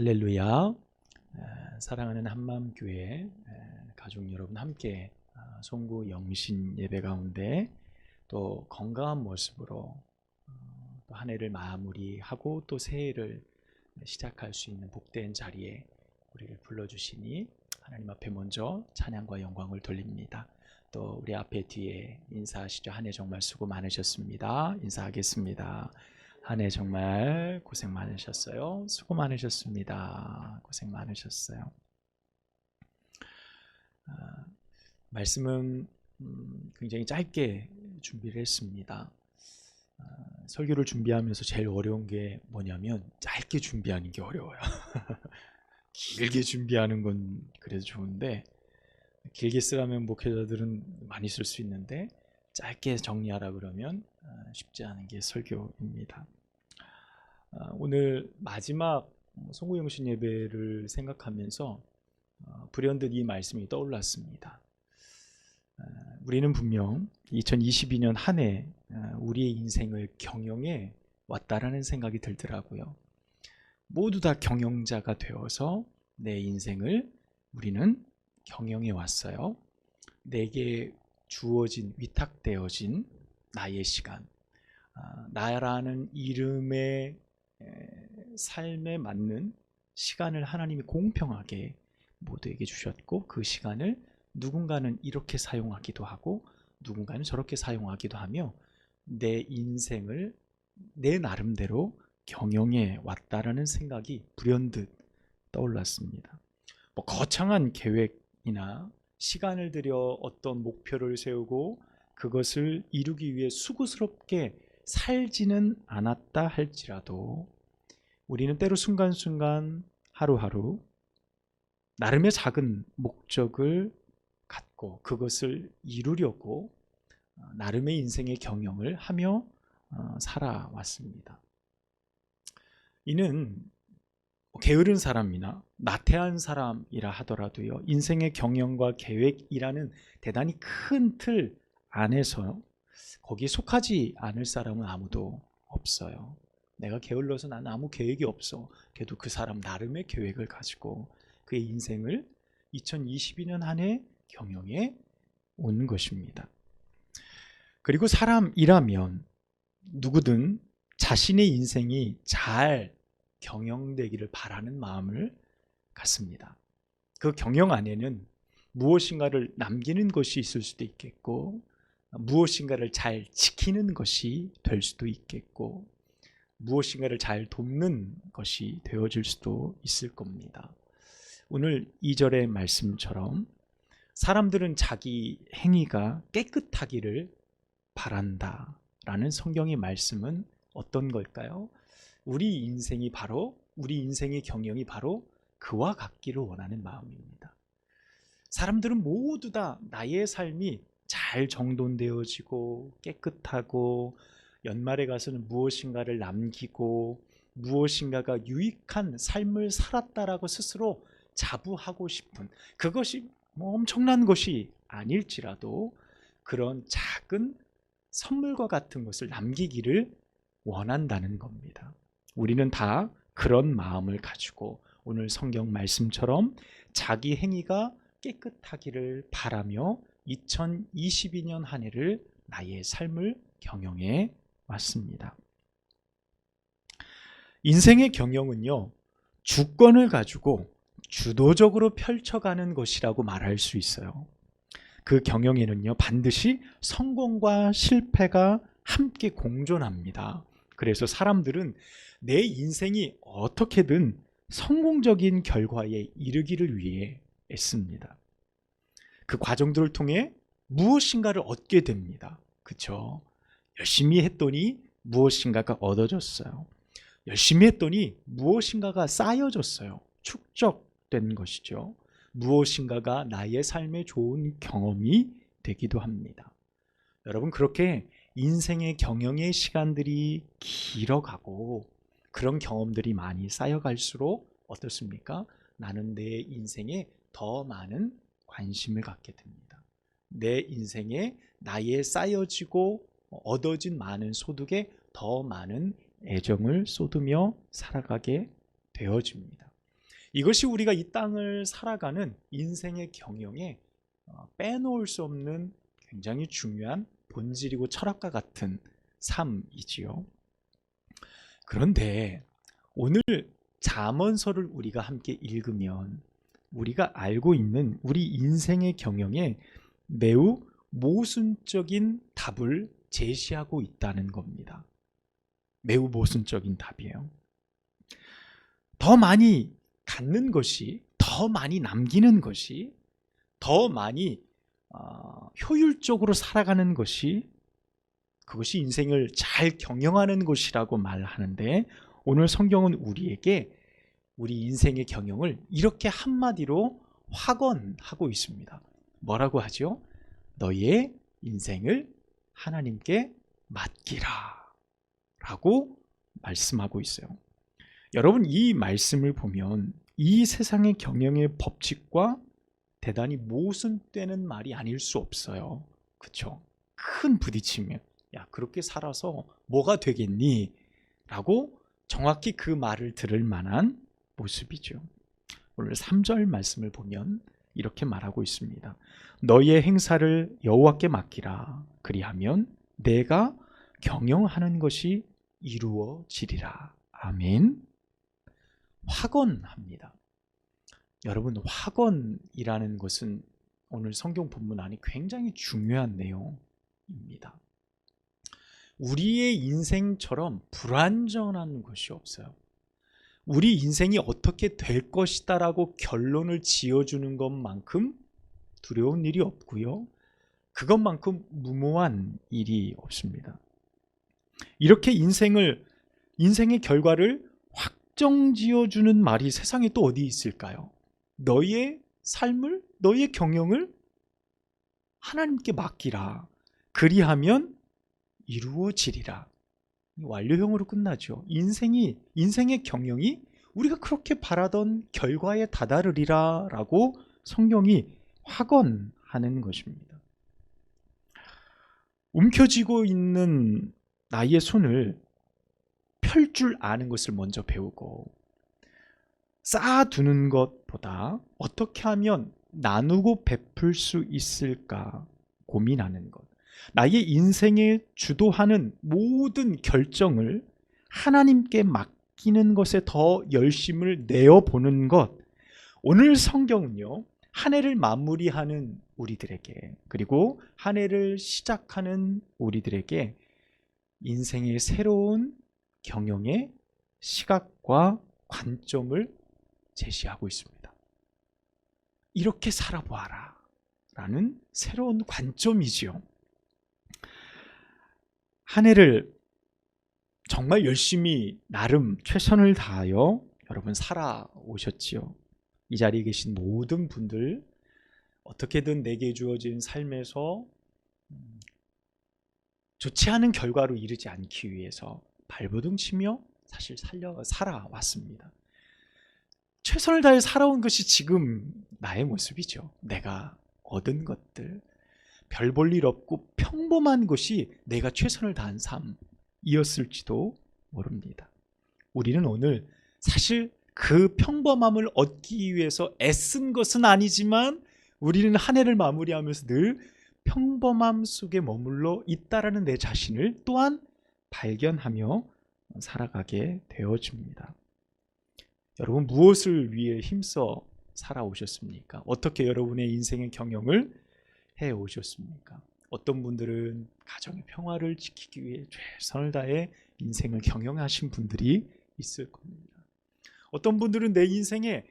할렐루야. 에, 사랑하는 한마음교회 에, 가족 여러분 함께 아, 송구 영신 예배 가운데 또 건강한 모습으로 어, 또한 해를 마무리하고 또 새해를 시작할 수 있는 복된 자리에 우리를 불러주시니 하나님 앞에 먼저 찬양과 영광을 돌립니다. 또 우리 앞에 뒤에 인사하시죠. 한 해 정말 수고 많으셨습니다. 인사하겠습니다. 한 해 정말 고생 많으셨어요. 수고 많으셨습니다. 고생 많으셨어요. 아, 말씀은 음, 굉장히 짧게 준비를 했습니다. 아, 설교를 준비하면서 제일 어려운 게 뭐냐면 짧게 준비하는 게 어려워요. 길게 준비하는 건 그래도 좋은데 길게 쓰라면 목회자들은 많이 쓸 수 있는데 짧게 정리하라 그러면 아, 쉽지 않은 게 설교입니다. 아, 오늘 마지막 송구영신 예배를 생각하면서 어, 불현듯 이 말씀이 떠올랐습니다. 아, 우리는 분명 2022년 한 해 우리의 인생을 경영해 왔다라는 생각이 들더라고요. 모두 다 경영자가 되어서 내 인생을 우리는 경영해 왔어요. 내게 주어진 위탁되어진 나의 시간, 아, 나라는 이름의 삶에 맞는 시간을 하나님이 공평하게 모두에게 주셨고 그 시간을 누군가는 이렇게 사용하기도 하고 누군가는 저렇게 사용하기도 하며 내 인생을 내 나름대로 경영해 왔다라는 생각이 불현듯 떠올랐습니다. 뭐 거창한 계획이나 시간을 들여 어떤 목표를 세우고 그것을 이루기 위해 수고스럽게 살지는 않았다 할지라도 우리는 때로 순간순간 하루하루 나름의 작은 목적을 갖고 그것을 이루려고 어, 나름의 인생의 경영을 하며 어, 살아왔습니다. 이는 뭐 게으른 사람이나 나태한 사람이라 하더라도요 인생의 경영과 계획이라는 대단히 큰 틀 안에서 거기에 속하지 않을 사람은 아무도 없어요. 내가 게을러서 나는 아무 계획이 없어. 그래도 그 사람 나름의 계획을 가지고 그의 인생을 2022년 한 해 경영해 온 것입니다. 그리고 사람이라면 누구든 자신의 인생이 잘 경영되기를 바라는 마음을 갖습니다. 그 경영 안에는 무엇인가를 남기는 것이 있을 수도 있겠고, 무엇인가를 잘 지키는 것이 될 수도 있겠고, 무엇인가를 잘 돕는 것이 되어질 수도 있을 겁니다. 오늘 2절의 말씀처럼 사람들은 자기 행위가 깨끗하기를 바란다. 라는 성경의 말씀은 어떤 걸까요? 우리 인생이 바로, 우리 인생의 경영이 바로 그와 같기를 원하는 마음입니다. 사람들은 모두 다 나의 삶이 잘 정돈되어지고 깨끗하고 연말에 가서는 무엇인가를 남기고 무엇인가가 유익한 삶을 살았다라고 스스로 자부하고 싶은 그것이 뭐 엄청난 것이 아닐지라도 그런 작은 선물과 같은 것을 남기기를 원한다는 겁니다. 우리는 다 그런 마음을 가지고 오늘 성경 말씀처럼 자기 행위가 깨끗하기를 바라며 2022년 한 해를 나의 삶을 경영해 왔습니다. 인생의 경영은요, 주권을 가지고 주도적으로 펼쳐가는 것이라고 말할 수 있어요. 그 경영에는요, 반드시 성공과 실패가 함께 공존합니다. 그래서 사람들은 내 인생이 어떻게든 성공적인 결과에 이르기를 위해 애씁니다. 그 과정들을 통해 무엇인가를 얻게 됩니다. 그쵸? 열심히 했더니 무엇인가가 얻어졌어요. 열심히 했더니 무엇인가가 쌓여졌어요. 축적된 것이죠. 무엇인가가 나의 삶에 좋은 경험이 되기도 합니다. 여러분, 그렇게 인생의 경영의 시간들이 길어가고 그런 경험들이 많이 쌓여갈수록 어떻습니까? 나는 내 인생에 더 많은 관심을 갖게 됩니다. 내 인생에 나의 쌓여지고 얻어진 많은 소득에 더 많은 애정을 쏟으며 살아가게 되어집니다. 이것이 우리가 이 땅을 살아가는 인생의 경영에 어, 빼놓을 수 없는 굉장히 중요한 본질이고 철학과 같은 삶이지요. 그런데 오늘 잠언서를 우리가 함께 읽으면 우리가 알고 있는 우리 인생의 경영에 매우 모순적인 답을 제시하고 있다는 겁니다. 매우 모순적인 답이에요. 더 많이 갖는 것이, 더 많이 남기는 것이, 더 많이 어, 효율적으로 살아가는 것이 그것이 인생을 잘 경영하는 것이라고 말하는데 오늘 성경은 우리에게 우리 인생의 경영을 이렇게 한마디로 확언하고 있습니다. 뭐라고 하죠? 너의 인생을 하나님께 맡기라. 라고 말씀하고 있어요. 여러분, 이 말씀을 보면 이 세상의 경영의 법칙과 대단히 모순되는 말이 아닐 수 없어요. 그쵸? 큰 부딪힘이에요. 야, 그렇게 살아서 뭐가 되겠니? 라고 정확히 그 말을 들을 만한 모습이죠. 오늘 3절 말씀을 보면 이렇게 말하고 있습니다. 너의 행사를 여호와께 맡기라. 그리하면 내가 경영하는 것이 이루어지리라. 아멘. 확언합니다. 여러분, 확언이라는 것은 오늘 성경 본문 안에 굉장히 중요한 내용입니다. 우리의 인생처럼 불완전한 것이 없어요. 우리 인생이 어떻게 될 것이다라고 결론을 지어주는 것만큼 두려운 일이 없고요. 그것만큼 무모한 일이 없습니다. 이렇게 인생을 인생의 결과를 확정 지어주는 말이 세상에 또 어디 있을까요? 너의 삶을 너의 경영을 하나님께 맡기라. 그리하면 이루어지리라. 완료형으로 끝나죠. 인생이 인생의 경영이 우리가 그렇게 바라던 결과에 다다르리라 라고 성경이 확언하는 것입니다. 움켜쥐고 있는 나의 손을 펼 줄 아는 것을 먼저 배우고 쌓아두는 것보다 어떻게 하면 나누고 베풀 수 있을까 고민하는 것. 나의 인생에 주도하는 모든 결정을 하나님께 맡기는 것에 더 열심을 내어보는 것. 오늘 성경은요, 한 해를 마무리하는 우리들에게, 그리고 한 해를 시작하는 우리들에게 인생의 새로운 경영의 시각과 관점을 제시하고 있습니다. 이렇게 살아보아라. 라는 새로운 관점이지요. 한 해를 정말 열심히 나름 최선을 다하여 여러분 살아오셨지요. 이 자리에 계신 모든 분들 어떻게든 내게 주어진 삶에서 음, 좋지 않은 결과로 이르지 않기 위해서 발버둥 치며 사실 살려 살아왔습니다. 최선을 다해 살아온 것이 지금 나의 모습이죠. 내가 얻은 것들, 별 볼 일 없고 평범한 것이 내가 최선을 다한 삶이었을지도 모릅니다. 우리는 오늘 사실 그 평범함을 얻기 위해서 애쓴 것은 아니지만 우리는 한 해를 마무리하면서 늘 평범함 속에 머물러 있다라는 내 자신을 또한 발견하며 살아가게 되어집니다. 여러분 무엇을 위해 힘써 살아오셨습니까? 어떻게 여러분의 인생의 경영을 해 오셨습니까? 어떤 분들은 가정의 평화를 지키기 위해 최선을 다해 인생을 경영하신 분들이 있을 겁니다. 어떤 분들은 내 인생에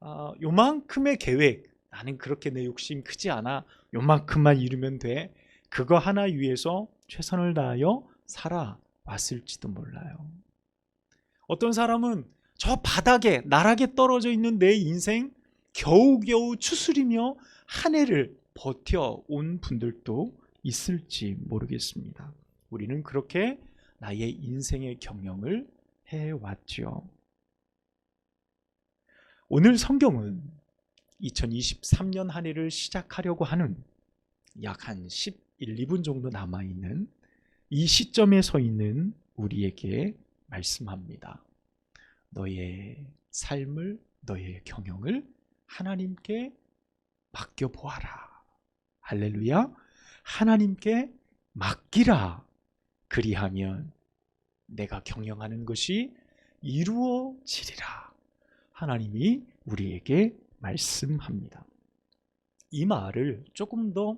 아, 요만큼의 계획, 나는 그렇게 내 욕심 크지 않아. 요만큼만 이루면 돼. 그거 하나 위해서 최선을 다하여 살아왔을지도 몰라요. 어떤 사람은 저 바닥에 나락에 떨어져 있는 내 인생 겨우겨우 추스리며 한 해를 버텨온 분들도 있을지 모르겠습니다. 우리는 그렇게 나의 인생의 경영을 해왔죠. 오늘 성경은 2023년 한 해를 시작하려고 하는 약 한 11, 2분 정도 남아있는 이 시점에 서 있는 우리에게 말씀합니다. 너의 삶을 너의 경영을 하나님께 맡겨 보아라. 할렐루야. 하나님께 맡기라. 그리하면 내가 경영하는 것이 이루어지리라. 하나님이 우리에게 말씀합니다. 이 말을 조금 더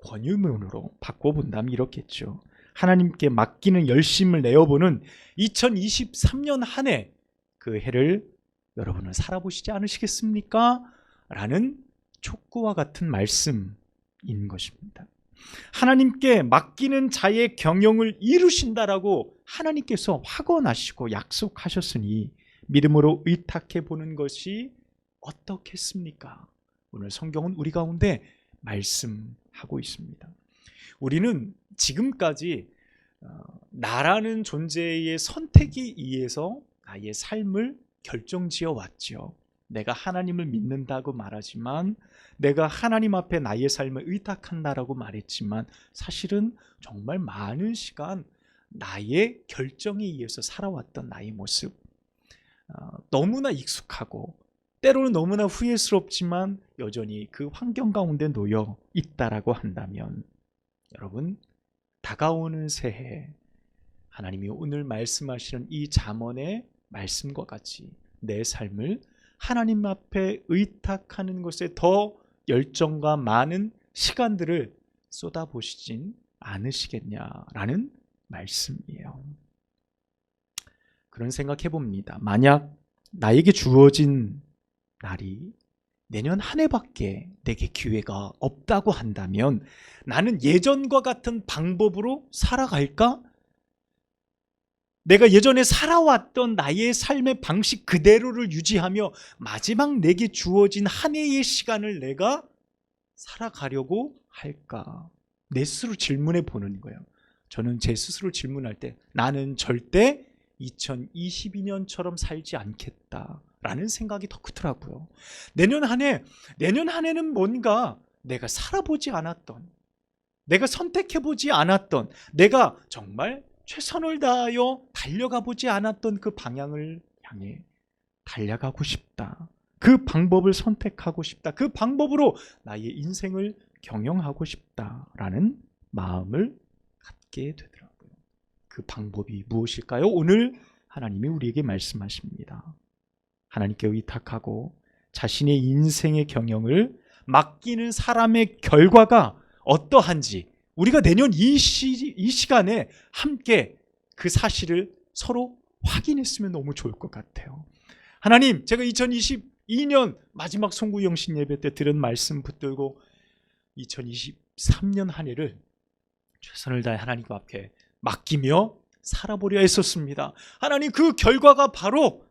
권유문으로 바꿔본다면 이렇겠죠. 하나님께 맡기는 열심을 내어보는 2023년 한 해 그 해를 여러분은 살아보시지 않으시겠습니까? 라는 촉구와 같은 말씀인 것입니다. 하나님께 맡기는 자의 경영을 이루신다라고 하나님께서 확언하시고 약속하셨으니 믿음으로 의탁해 보는 것이 어떻겠습니까? 오늘 성경은 우리 가운데 말씀하고 있습니다. 우리는 지금까지 어, 나라는 존재의 선택에 의해서 나의 삶을 결정지어 왔죠. 내가 하나님을 믿는다고 말하지만 내가 하나님 앞에 나의 삶을 의탁한다라고 말했지만 사실은 정말 많은 시간 나의 결정에 의해서 살아왔던 나의 모습 어, 너무나 익숙하고 때로는 너무나 후회스럽지만 여전히 그 환경 가운데 놓여 있다라고 한다면 여러분 다가오는 새해 하나님이 오늘 말씀하시는 이 잠언의 말씀과 같이 내 삶을 하나님 앞에 의탁하는 것에 더 열정과 많은 시간들을 쏟아보시진 않으시겠냐라는 말씀이에요. 그런 생각해 봅니다. 만약 나에게 주어진 날이 내년 한 해밖에 내게 기회가 없다고 한다면 나는 예전과 같은 방법으로 살아갈까? 내가 예전에 살아왔던 나의 삶의 방식 그대로를 유지하며 마지막 내게 주어진 한 해의 시간을 내가 살아가려고 할까? 내 스스로 질문해 보는 거예요. 저는 제 스스로 질문할 때 나는 절대 2022년처럼 살지 않겠다 라는 생각이 더 크더라고요. 내년 한 해, 내년 한 해는 뭔가 내가 살아보지 않았던, 내가 선택해보지 않았던, 내가 정말 최선을 다하여 달려가 보지 않았던 그 방향을 향해 달려가고 싶다. 그 방법을 선택하고 싶다. 그 방법으로 나의 인생을 경영하고 싶다라는 마음을 갖게 되더라고요. 그 방법이 무엇일까요? 오늘 하나님이 우리에게 말씀하십니다. 하나님께 의탁하고 자신의 인생의 경영을 맡기는 사람의 결과가 어떠한지 우리가 내년 이, 시, 이 시간에 함께 그 사실을 서로 확인했으면 너무 좋을 것 같아요. 하나님, 제가 2022년 마지막 송구 영신 예배 때 들은 말씀 붙들고 2023년 한 해를 최선을 다해 하나님 앞에 맡기며 살아보려 했었습니다. 하나님 그 결과가 바로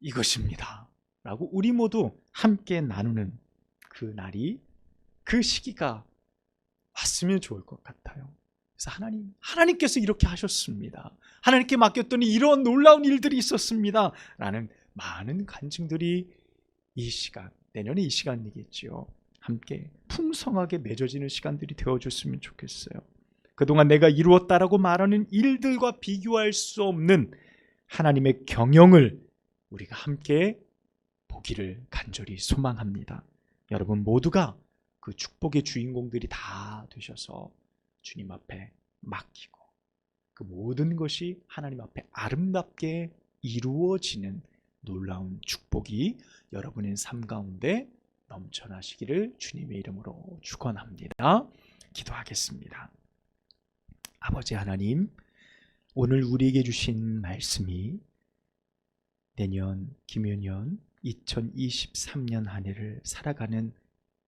이것입니다. 라고 우리 모두 함께 나누는 그 날이 그 시기가 왔으면 좋을 것 같아요. 그래서 하나님, 하나님께서 이렇게 하셨습니다. 하나님께 맡겼더니 이런 놀라운 일들이 있었습니다. 라는 많은 간증들이 이 시간, 내년에 이 시간이겠지요. 함께 풍성하게 맺어지는 시간들이 되어줬으면 좋겠어요. 그동안 내가 이루었다라고 말하는 일들과 비교할 수 없는 하나님의 경영을 우리가 함께 보기를 간절히 소망합니다. 여러분 모두가 그 축복의 주인공들이 다 되셔서 주님 앞에 맡기고 그 모든 것이 하나님 앞에 아름답게 이루어지는 놀라운 축복이 여러분의 삶 가운데 넘쳐나시기를 주님의 이름으로 축원합니다. 기도하겠습니다. 아버지 하나님, 오늘 우리에게 주신 말씀이 내년 김윤년 2023년 한 해를 살아가는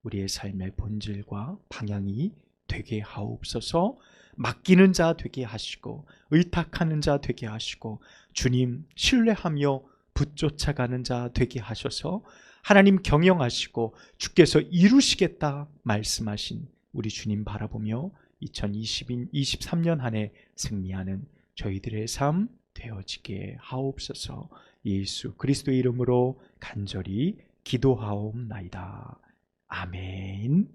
우리의 삶의 본질과 방향이 되게 하옵소서. 맡기는 자 되게 하시고 의탁하는 자 되게 하시고 주님 신뢰하며 붙쫓아가는 자 되게 하셔서. 하나님 경영하시고 주께서 이루시겠다 말씀하신 우리 주님 바라보며 2023년 한 해 승리하는 저희들의 삶 되어지게 하옵소서. 예수 그리스도의 이름으로 간절히 기도하옵나이다. 아멘.